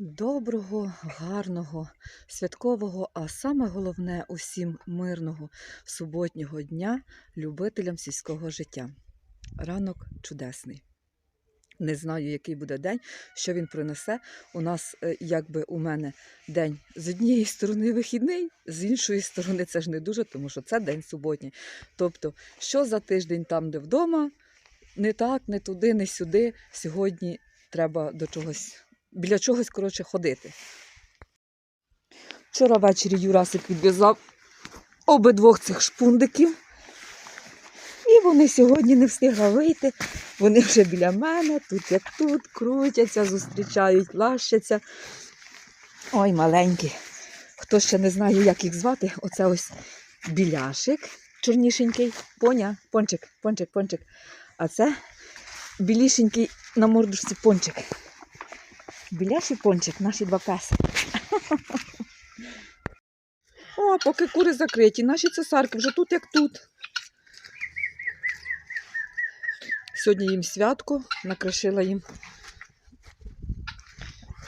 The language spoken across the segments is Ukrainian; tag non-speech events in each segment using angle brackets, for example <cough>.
Доброго, гарного, святкового, а саме головне усім мирного суботнього дня любителям сільського життя. Ранок чудесний. Не знаю, який буде день, що він принесе. У нас, е, якби у мене день з однієї сторони <laughs> вихідний, з іншої сторони це ж не дуже, тому що це день суботній. Тобто, що за тиждень там, де вдома, не так, не туди, не сюди. Сьогодні треба до чогось біля чогось, коротше, ходити. Вчора ввечері Юрасик відв'язав обидвох цих шпундиків. І вони сьогодні не встигли вийти. Вони вже біля мене, тут як тут, крутяться, зустрічають, лащаться. Ой, маленькі. Хто ще не знає, як їх звати, оце ось біляшик, чорнішенький, поня, пончик, пончик, пончик. А це білішенький на мордушці пончик. Біляший пончик, наші два песи. О, поки кури закриті, наші цесарки вже тут як тут. Сьогодні їм святко, накришила їм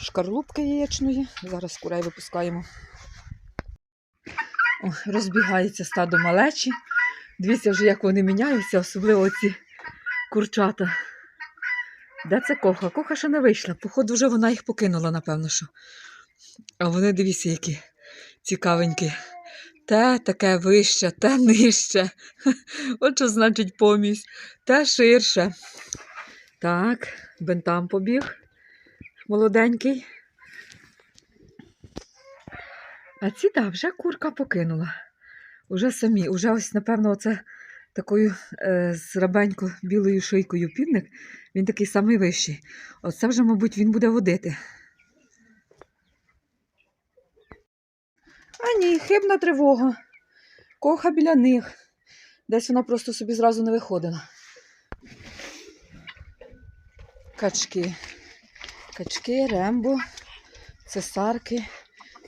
шкарлупки яєчної. Зараз курей випускаємо. О, розбігається стадо малечі. Дивіться вже, як вони міняються, особливо ці курчата. Де це коха? Коха ще не вийшла. Походу, вже вона їх покинула, напевно, що. А вони дивіться, які цікавенькі. Те таке вище, те нижче. <laughs> От що значить помість. Те ширше. Так, бентам побіг. Молоденький. А ці, так, вже курка покинула. Уже самі, уже ось, напевно, оце такою е, з рабенько білою шийкою півник. Він такий самий вищий. Оце вже, мабуть, він буде водити. А ні, хибна тривога. Коха біля них. Десь вона просто собі зразу не виходила. Качки. Качки, рембо, цесарки.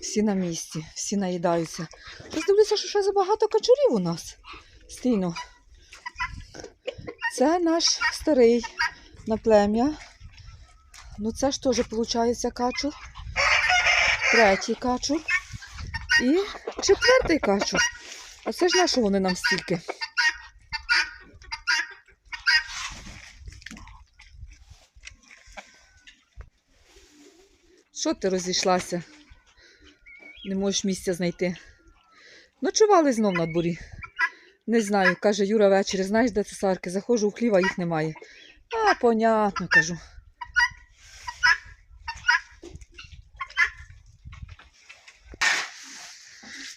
Всі на місці, всі наїдаються. Ось дивлюся, що ще забагато качурів у нас. Стійно. Це наш старий на плем'я. Ну це ж теж виходить качур. Третій качур. І четвертий качур. А це ж на що вони нам стільки? Що ти розійшлася? Не можеш місця знайти. Ночували знов на дворі. Не знаю, каже Юра ввечері, знаєш, де цесарки? Заходжу в хлів, а їх немає. А, понятно, кажу.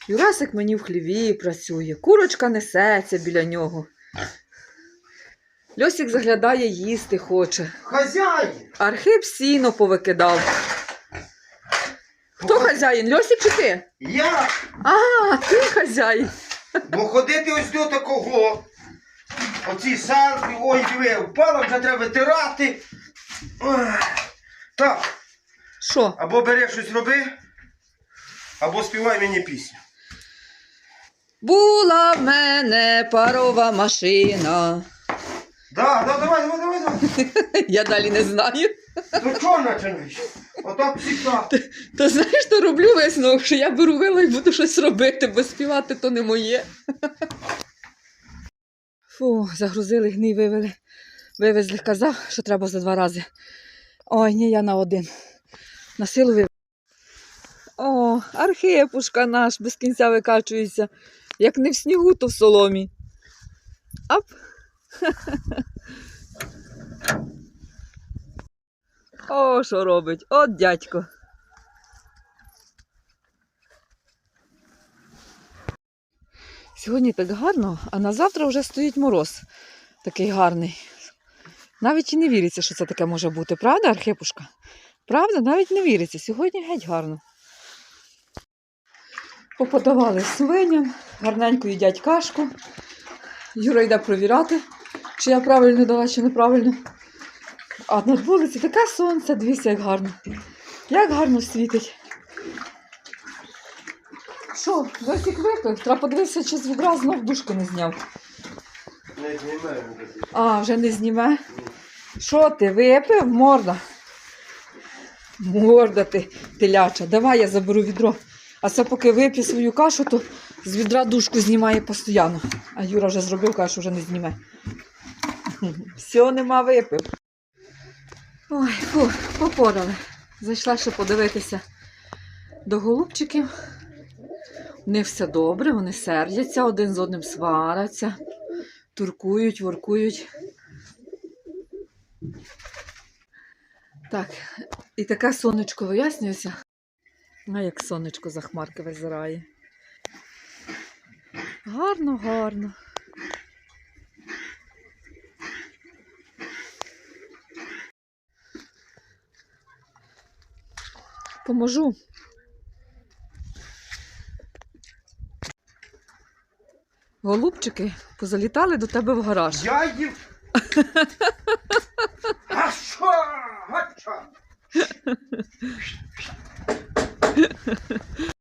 Юрасик мені в хліві працює, курочка несеться біля нього. Льосик заглядає, їсти хоче. Хазяїн! Архип сіно повикидав. Хто хазяїн? Льосик чи ти? Я, А, ти хазяїн. Бо ходити ось до такого. Оці санки, ой, диви, впало, вже треба витирати. Так, Що? або бери щось роби, або співай мені пісню. Була в мене парова машина. Да, да, давай, давай, давай. <laughs> Я далі не знаю. То чого починаєш? Отак завжди. То знаєш, що роблю висновок, що я беру вила і буду щось робити, бо співати то не моє. Фу, загрузили, гній вивели. Вивезли, казав, що треба за два рази. Ой, ні, я на один. На силу вивезли. О, архипушка наш без кінця викачується. Як не в снігу, то в соломі. Ап. <laughs> О, що робить? От дядько. Сьогодні так гарно, а на завтра вже стоїть мороз такий гарний. Навіть і не віриться, що це таке може бути, правда, Архипушка? Правда, навіть не віриться. Сьогодні геть гарно. Поподавали свиням, гарненько їдять кашку. Юра йде провіряти, чи я правильно дала, чи неправильно. А на вулиці таке сонце, дивіться, як гарно. Як гарно світить. Що, Лесик випив? Треба подивитися, чи з відра знов дужки не зняв. Не знімаємо. А, вже не зніме. Що ти, випив, морда? Морда ти, теляча. Давай я заберу відро. А це поки вип'є свою кашу, то з відра душку знімає постійно. А Юра вже зробив, що вже не зніме. Все, нема випив. Ой, фу, попорали. Зайшла ще подивитися до голубчиків. У них все добре, вони сердяться, один з одним сваряться, туркують, воркують. Так, і таке сонечко вияснюється. А як сонечко за хмарки визирає. Гарно, гарно. Поможу. Голубчики позалітали до тебе в гараж. Я їв. <laughs> А що? А що?